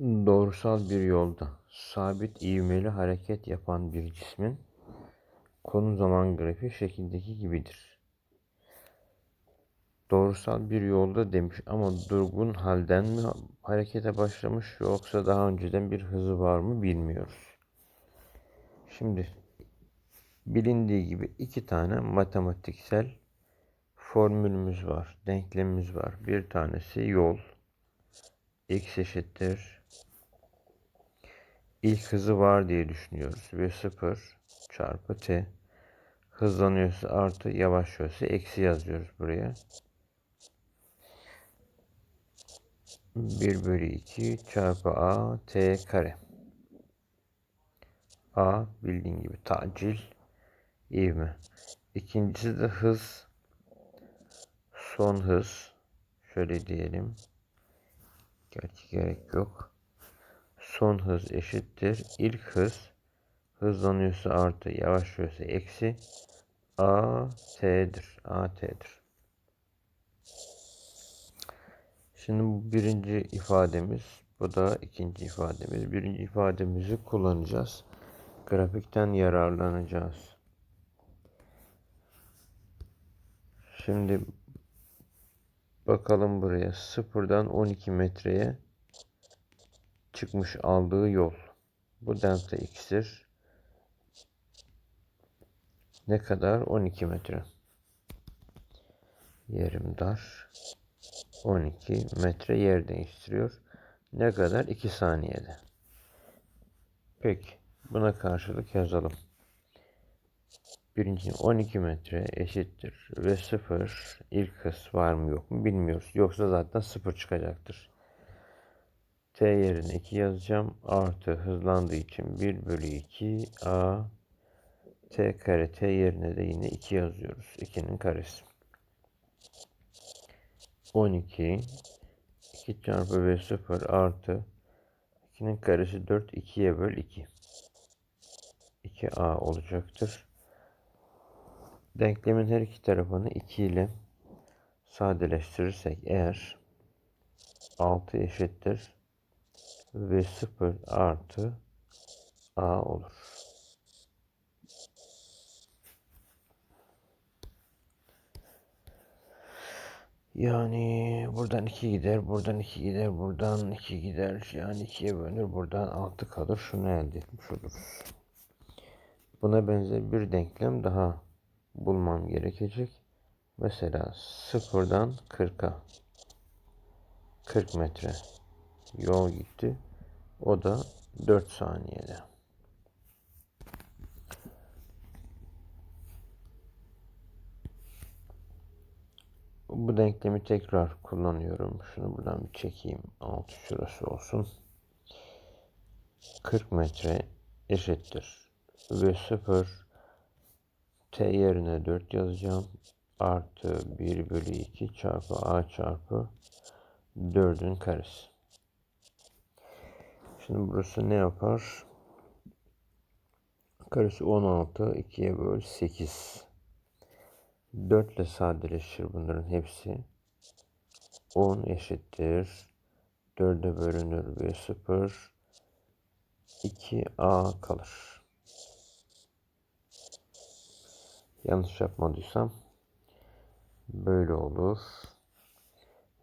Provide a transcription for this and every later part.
Doğrusal bir yolda sabit ivmeli hareket yapan bir cismin konu zaman grafiği şekildeki gibidir. Doğrusal bir yolda demiş ama durgun halden mi harekete başlamış yoksa daha önceden bir hızı var mı bilmiyoruz. Şimdi bilindiği gibi iki tane matematiksel formülümüz var, denklemimiz var. Bir tanesi yol, x eşittir ilk hızı var diye düşünüyoruz. Ve 0 çarpı t hızlanıyorsa artı yavaşlıyorsa eksi yazıyoruz buraya. 1 bölü 2 çarpı a t kare. A bildiğin gibi tacil ivme. İkincisi de hız son hız. Şöyle diyelim. Gerçi gerek yok. Son hız eşittir. İlk hız hızlanıyorsa artı yavaşlıyorsa eksi a t'dir. a t'dir. Şimdi bu birinci ifademiz. Bu da ikinci ifademiz. Birinci ifademizi kullanacağız. Grafikten yararlanacağız. Şimdi bakalım buraya. Sıfırdan 12 metreye çıkmış aldığı yol. Bu delta x'tir. Ne kadar? 12 metre. Yerim dar. 12 metre yer değiştiriyor. Ne kadar? 2 saniyede. Peki. Buna karşılık yazalım. Birinci 12 metre eşittir ve 0 ilk hız var mı yok mu bilmiyoruz. Yoksa zaten 0 çıkacaktır. T yerine 2 yazacağım. Artı hızlandığı için 1 bölü 2 A T kare T yerine de yine 2 yazıyoruz. 2'nin karesi. 12 2 çarpı V 0 artı 2'nin karesi 4 2'ye böl 2. 2A olacaktır. Denklemin her iki tarafını 2 ile sadeleştirirsek eğer 6 eşittir ve 0 artı A olur. Yani buradan 2 gider, buradan 2 gider, buradan 2 gider. Yani 2'ye bölünür, buradan 6 kalır. Şunu elde etmiş oluruz. Buna benzer bir denklem daha bulmam gerekecek. Mesela sıfırdan 40'a 40 metre yol gitti. O da 4 saniyede. Bu denklemi tekrar kullanıyorum. Şunu buradan bir çekeyim. Altı şurası olsun. 40 metre eşittir. Ve 0 t yerine 4 yazacağım. Artı 1 bölü 2 çarpı a çarpı 4'ün karesi. Şimdi burası ne yapar? Karesi 16, 2'ye böl 8. 4 ile sadeleşir bunların hepsi. 10 eşittir. 4'e bölünür ve 0. 2a kalır. Yanlış yapmadıysam böyle olur.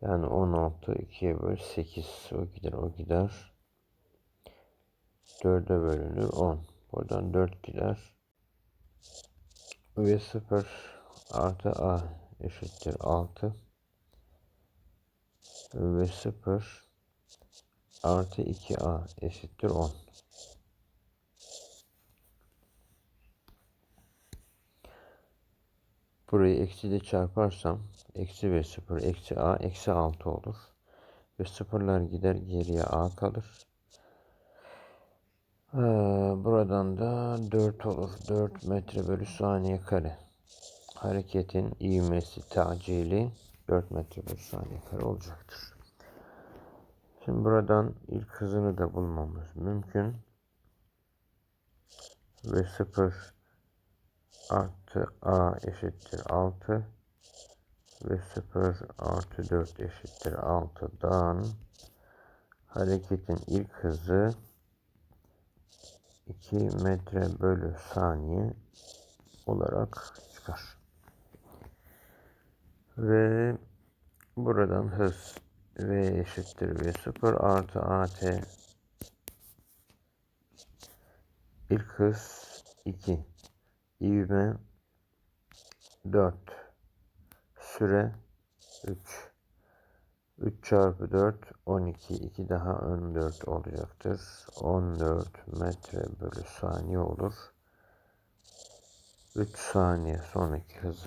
Yani 16 2'ye böl 8 o gider o gider. 4'e bölünür 10. Buradan 4 gider. Ve 0 artı a eşittir 6. Ve 0 artı 2a eşittir 10. Burayı eksiyle çarparsam eksi ve 0 eksi a eksi 6 olur. Ve sıfırlar gider geriye a kalır. Ee, buradan da 4 olur. 4 metre bölü saniye kare. Hareketin ivmesi, tacili 4 metre bölü saniye kare olacaktır. Şimdi buradan ilk hızını da bulmamız mümkün. Ve 0 artı a eşittir 6 ve 0 artı 4 eşittir 6'dan hareketin ilk hızı 2 metre bölü saniye olarak çıkar. Ve buradan hız v eşittir v0 artı at ilk hız 2 ivme 4 süre 3 3 çarpı 4 12 2 daha 14 olacaktır. 14 metre bölü saniye olur. 3 saniye sonraki hız.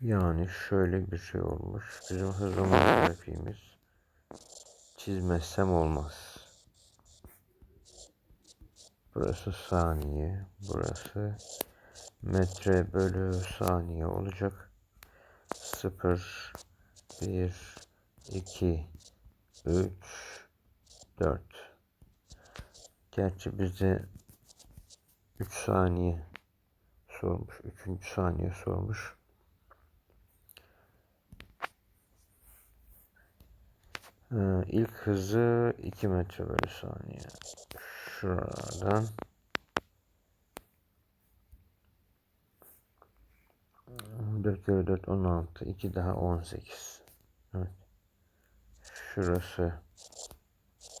Yani şöyle bir şey olmuş. Bizim hızımız grafiğimiz çizmezsem olmaz burası saniye burası metre bölü saniye olacak 0 1 2 3 4 Gerçi bize 3 saniye sormuş. 3. saniye sormuş. Ee, ilk hızı 2 metre bölü saniye. Şuradan. 4 kere 4 16 2 daha 18 evet. şurası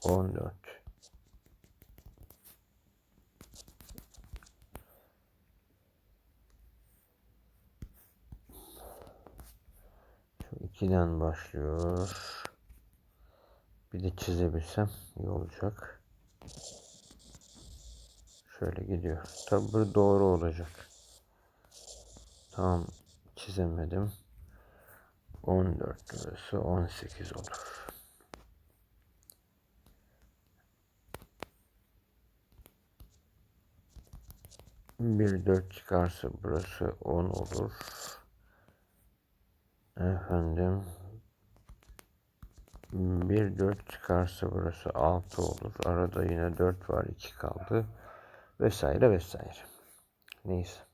14 şu 2'den başlıyor. Bir de çizebilsem iyi olacak şöyle gidiyor tabi bu doğru olacak Tam çizemedim. 14 burası 18 olur. Bir dört çıkarsa burası 10 olur. Efendim bir dört çıkarsa burası 6 olur. Arada yine 4 var 2 kaldı. Vesaire vesaire. Neyse.